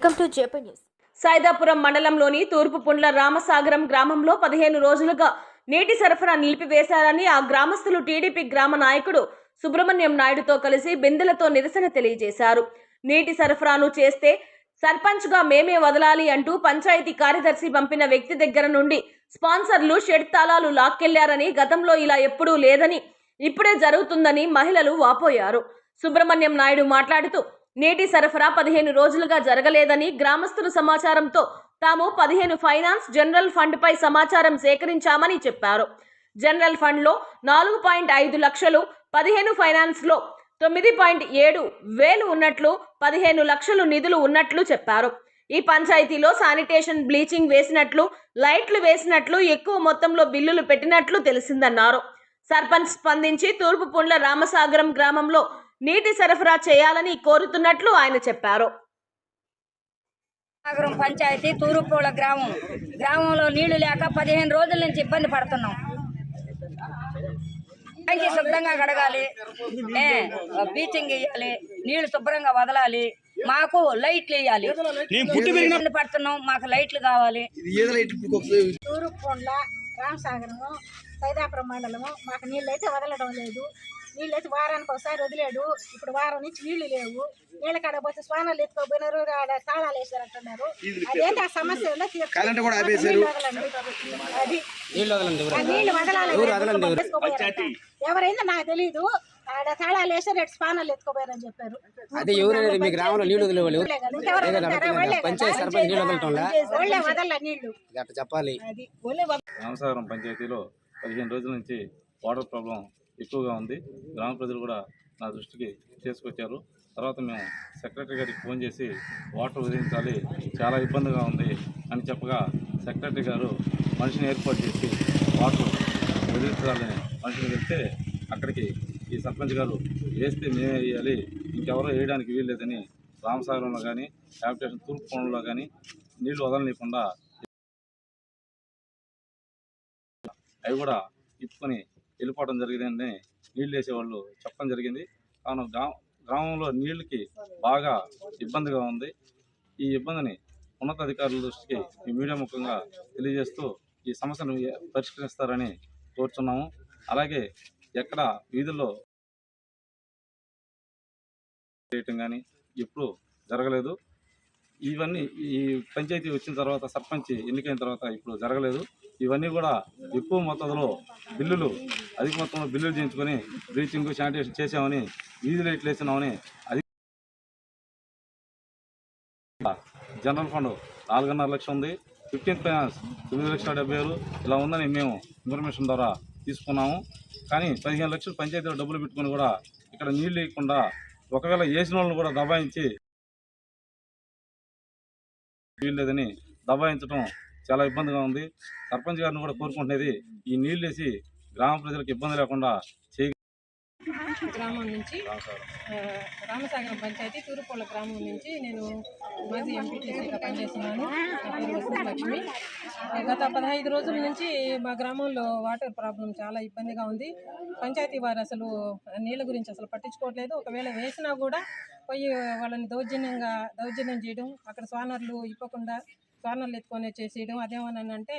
Welcome to JP news Saidapuram మండలంలోని తూర్పు పుండ్ల రామసాగరం గ్రామంలో పదిహేను రోజులుగా నీటి సరఫరా నిలిపివేశారని ఆ గ్రామస్తులు టీడీపీ గ్రామ నాయకుడు సుబ్రహ్మణ్యం నాయుడుతో కలిసి బిందెలతో నిరసన తెలియజేశారు. నీటి సరఫరాను చేస్తే సర్పంచ్గా మేమే వదలాలి అంటూ పంచాయతీ కార్యదర్శి పంపిన వ్యక్తి దగ్గర నుండి స్పాన్సర్లు షెడ్ తాళాలు లాక్కెళ్ళారని గతంలో ఇలా ఎప్పుడూ లేదని ఇప్పుడే జరుగుతుందని మహిళలు వాపోయారు. సుబ్రహ్మణ్యం నాయుడు మాట్లాడుతూ నీటి సరఫరా పదిహేను రోజులుగా జరగలేదని గ్రామస్తుల సమాచారంతో తాము పదిహేను ఫైనాన్స్ జనరల్ ఫండ్ పై సమాచారం సేకరించామని చెప్పారు. జనరల్ ఫండ్లో నాలుగు పాయింట్ ఐదు లక్షలు పదిహేను ఫైనాన్స్లో తొమ్మిది పాయింట్ ఏడు వేలు ఉన్నట్లు పదిహేను లక్షలు నిధులు ఉన్నట్లు చెప్పారు. ఈ పంచాయతీలో శానిటేషన్ బ్లీచింగ్ వేసినట్లు లైట్లు వేసినట్లు ఎక్కువ మొత్తంలో బిల్లులు పెట్టినట్లు తెలిసిందన్నారు. సర్పంచ్ స్పందించి తూర్పు పుండ్ల రామసాగరం గ్రామంలో నీటి సరఫరా చేయాలని కోరుతున్నట్లు ఆయన చెప్పారు. సాగరం పంచాయతీ తూరుపోల గ్రామం. గ్రామంలో నీళ్ళు లేక పదిహేను రోజుల నుంచి ఇబ్బంది పడుతున్నాం. ట్యాంకీ శుభ్రంగా కడగాలి ఏ, బీచింగ్ వేయాలి నీళ్ళు శుభ్రంగా వదలాలి మాకు లైట్లు వేయాలి. ఇబ్బంది పడుతున్నాం మాకు లైట్లు కావాలి. తూరుకొండ రామసాగరము సైదాపురం మండలము మాకు నీళ్ళు అయితే వదలడం లేదు. నీళ్ళు అయితే వారానికి ఒకసారి వదిలేడు. ఇప్పుడు వారం నుంచి నీళ్ళు లేవు. నీళ్ళ కాడ పోతే స్వానాలు ఎత్తుకోపోయినారు ఆడ తాళాలు వేసారంటున్నారు. అదేంటి ఆ సమస్య. అది నీళ్ళు వదలాలి. ఎవరైందో నాకు తెలియదు ఆడ తాళాలు వేసారు రేటు స్వానాలు ఎత్తుకోపోయారని చెప్పారు. అదే ఎవరనేది మీ గ్రామంలో నీళ్ళు వదిలేవాళ్ళు వాళ్ళే? వాళ్ళే. పంచాయతీ సర్పంచ్ నీళ్ళు వదలటంలా? వాళ్ళే వదల నీళ్ళు చెప్పాలి. వాళ్ళే రామసాగరం పంచాయతీలో పదిహేను రోజుల నుంచి వాటర్ ప్రాబ్లం ఎక్కువగా ఉంది. గ్రామ ప్రజలు కూడా నా దృష్టికి తీసుకొచ్చారు. తర్వాత మేము సెక్రటరీ గారికి ఫోన్ చేసి వాటర్ వదిలించాలి చాలా ఇబ్బందిగా ఉంది అని చెప్పగా సెక్రటరీ గారు మనిషిని ఏర్పాటు చేసి వాటర్ వదిలించాలని మనిషిని వెళ్తే అక్కడికి ఈ సర్పంచ్ గారు వేస్తే మేమే వేయాలి ఇంకెవరో వేయడానికి వీల్లేదని రామసాగరంలో కానీ హ్యాబిటేషన్ తూర్పు కోణంలో కానీ నీళ్ళు వదలనీయకుండా అవి కూడా ఇప్పుకొని వెళ్ళిపోవడం జరిగిందని నీళ్ళు వేసేవాళ్ళు చెప్పడం జరిగింది. కావున గ్రా గ్రామంలో నీళ్ళకి బాగా ఇబ్బందిగా ఉంది. ఈ ఇబ్బందిని ఉన్నతాధికారుల దృష్టికి ఈ మీడియా ముఖంగా తెలియజేస్తూ ఈ సమస్యను పరిష్కరిస్తారని కోరుతున్నాము అలాగే ఎక్కడ వీధుల్లో చేయటం కానీ ఎప్పుడు జరగలేదు. ఇవన్నీ ఈ పంచాయతీ వచ్చిన తర్వాత సర్పంచ్ ఎన్నికైన తర్వాత ఇప్పుడు జరగలేదు. ఇవన్నీ కూడా ఎక్కువ మొత్తంలో బిల్లులు అధిక మొత్తంలో బిల్లులు చేయించుకొని బ్లీచింగ్ శానిటేషన్ చేసామని వీధి లైట్లు వేసినామని అది జనరల్ ఫండ్ నాలుగున్నర లక్షలు ఉంది. ఫిఫ్టీన్త్ ఫైనాన్స్ తొమ్మిది లక్షల డెబ్బై వేలు ఇలా ఉందని మేము ఇన్ఫర్మేషన్ ద్వారా తీసుకున్నాము. కానీ పదిహేను లక్షలు పంచాయతీలో డబ్బులు పెట్టుకొని కూడా ఇక్కడ నీళ్ళు లేకుండా ఒకవేళ వేసిన వాళ్ళని కూడా దబాయించి వీల్లేదని దబాయించడం చాలా ఇబ్బందిగా ఉంది. సర్పంచ్ గారిని కూడా కోరుకుంటున్నది ఈ నీళ్ళు వేసి గ్రామ ప్రజలకు ఇబ్బంది లేకుండా చేయ గ్రామం నుంచి రామసాగరం పంచాయతీ తూరుపోల గ్రామం నుంచి నేను మాజీ ఎంపీటీసీగా పనిచేస్తున్నాను. లక్ష్మి గత పదహైదు రోజుల నుంచి మా గ్రామంలో వాటర్ ప్రాబ్లం చాలా ఇబ్బందిగా ఉంది. పంచాయతీ వారు అసలు నీళ్ళ గురించి అసలు పట్టించుకోవట్లేదు. ఒకవేళ వేసినా కూడా పోయి వాళ్ళని దౌర్జన్యంగా దౌర్జన్యం చేయడం అక్కడ స్వానర్లు ఇవ్వకుండా కార్నర్లు ఎత్తుకొని వచ్చేసేయడం అదేమనంటే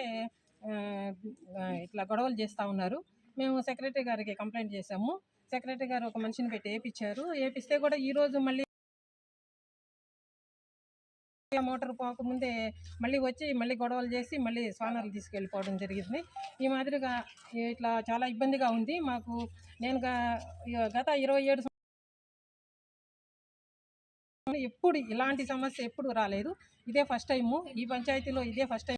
ఇట్లా గొడవలు చేస్తూ ఉన్నారు. మేము సెక్రటరీ గారికి కంప్లైంట్ చేశాము. సెక్రటరీ గారు ఒక మనిషిని పెట్టి వేపించారు వేపిస్తే కూడా ఈరోజు మళ్ళీ మోటార్ పోకముందే మళ్ళీ వచ్చి మళ్ళీ గొడవలు చేసి మళ్ళీ స్వానర్లు తీసుకెళ్ళిపోవడం జరిగింది. ఈ మాదిరిగా ఇట్లా చాలా ఇబ్బందిగా ఉంది. మాకు నేను గత ఇరవై ఏడు ఎప్పుడు ఇలాంటి సమస్య ఎప్పుడు రాలేదు. ఇదే ఫస్ట్ టైము ఈ పంచాయతీలో ఇదే ఫస్ట్ టైం